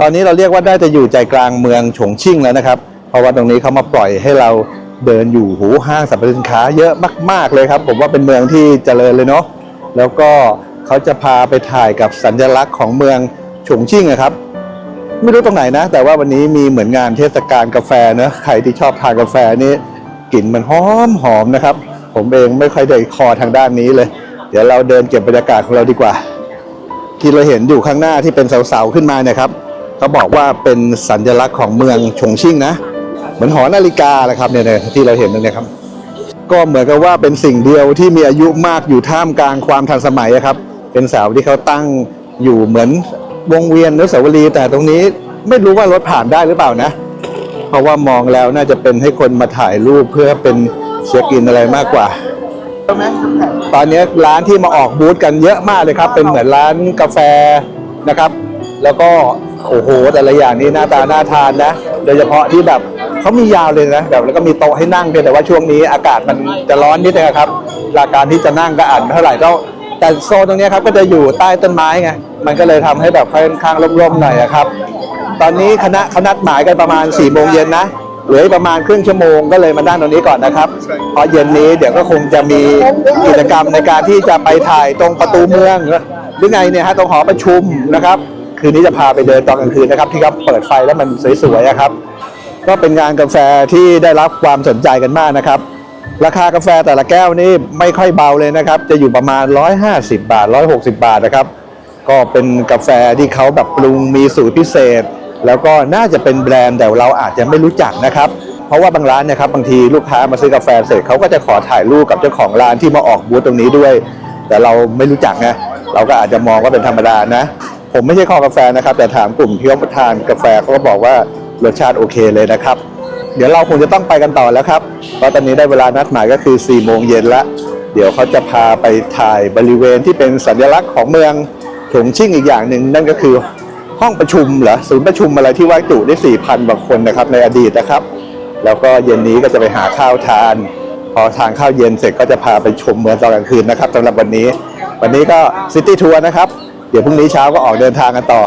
ตอนนี้เราเรียกว่าได้จะอยู่ใจกลางเมืองฉงชิ่งแล้วนะครับ เพราะว่าตรงนี้เขามาปล่อยให้เราเดินอยู่หูห้างสรรพสินค้าเยอะมาก ๆเลยครับ ผมว่าเป็นเมืองที่เจริญเลยเนาะแล้วก็เขาจะพาไปถ่ายกับสัญลักษณ์ของเมืองฉงชิ่งอะครับ ไม่รู้ตรงไหนนะ แต่ว่าวันนี้มีเหมือนงานเทศกาลกาแฟเนะใครที่ชอบทานกาแฟนี่กลิ่นมันหอมหอมนะครับ ผมเองไม่ค่อยได้คอทางด้านนี้เลย เดี๋ยวเราเดินเก็บบรรยากาศของเราดีกว่า ที่เราเห็นอยู่ข้างหน้าที่เป็นเสาๆขึ้นมาเนี่ยครับ เขาบอกว่าเป็นสัญลักษณ์ของเมืองฉงชิ่งนะ เหมือนหอนาฬิกาแหละครับเนี่ยที่เราเห็นตรงนี้ครับ ก็เหมือนกับว่าเป็นสิ่งเดียวที่มีอายุมากอยู่ท่ามกลางความทันสมัยอะครับ เป็นเสาที่เขาตั้งอยู่เหมือนวงเวียนนุสาวรีย์แต่ตรงนี้ไม่รู้ว่ารถผ่านได้หรือเปล่านะ เพราะว่ามองแล้วน่าจะเป็นให้คนมาถ่ายรูปเพื่อเป็นเช็คอินอะไรมากกว่าตอนนี้ร้านที่มาออกบูธกันเยอะมากเลยครับ เป็นเหมือนร้านกาแฟนะครับ แล้วก็ โอ้โห แต่ละอย่างนี้หน้าตาน่าทานนะ โดยเฉพาะที่แบบเขามียาวเลยนะแบบแล้วก็มีโต๊ะให้นั่งเพียงแต่ว่าช่วงนี้อากาศมันจะร้อนนิดนึงครับราการที่จะนั่งก็อ่านเท่าไหร่เท่าแต่โซนตรงนี้ครับก็จะอยู่ใต้ต้นไม้ไงมันก็เลยทำให้แบบค่อนข้างร่มๆหน่อยครับ ตอนนี้คณะเขานัดหมายกันประมาณ4ี่โมงเย็นนะเหลือประมาณครึ่งชั่วโมงก็เลยมานั่งตรงนี้ก่อนนะครับเพราะเย็นนี้เดี๋ยวก็คงจะมีกิจกรรมในการที่จะไปถ่ายตรงประตูเมืองหรือไงเนี่ยฮะตรงหอประชุมนะครับ คืนนี้จะพาไปเดินตอนกลางคืนนะครับ ที่เขาเปิดไฟแล้วมันสวยๆอะครับ ก็เป็นงานกาแฟที่ได้รับความสนใจกันมากนะครับ ราคากาแฟแต่ละแก้วนี่ไม่ค่อยเบาเลยนะครับ จะอยู่ประมาณ 150 บาท 160 บาทนะครับ ก็เป็นกาแฟที่เขาแบบปรุงมีสูตรพิเศษ แล้วก็น่าจะเป็นแบรนด์แต่เราอาจจะไม่รู้จักนะครับเพราะว่าบางร้านเนะครับบางทีลูกค้ามาซื้อกาแฟเสร็จเขาก็จะขอถ่ายรูปกับเจ้าของร้านที่มาออกบูธตรงนี้ด้วย แต่เราไม่รู้จักนะเราก็อาจจะมองว่าเป็นธรรมดานะ ผมไม่ใช่คอกาแฟนะครับ แต่ถามกลุ่มที่เขาทานกาแฟเขาก็บอกว่ารสชาติโอเคเลยนะครับ เดี๋ยวเราคงจะต้องไปกันต่อแล้วครับเพราะตอนนี้ได้เวลานัดหมายก็คือ4โมงเย็นละเดี๋ยวเขาจะพาไปถ่ายบริเวณที่เป็นสัญลักษณ์ของเมืองฉงชิ่งอีกอย่างหนึ่งนั่นก็คือห้องประชุมเหรอศูนย์ประชุมอะไรที่ไว้จุได้4,000กว่าคนนะครับในอดีตนะครับ แล้วก็เย็นนี้ก็จะไปหาข้าวทาน พอทานข้าวเย็นเสร็จก็จะพาไปชมเมืองตอนกลางคืนนะครับสำหรับวันนี้ วันนี้ก็ซิตี้ทัวร์นะครับ เดี๋ยวพรุ่งนี้เช้าก็ออกเดินทางกันต่อ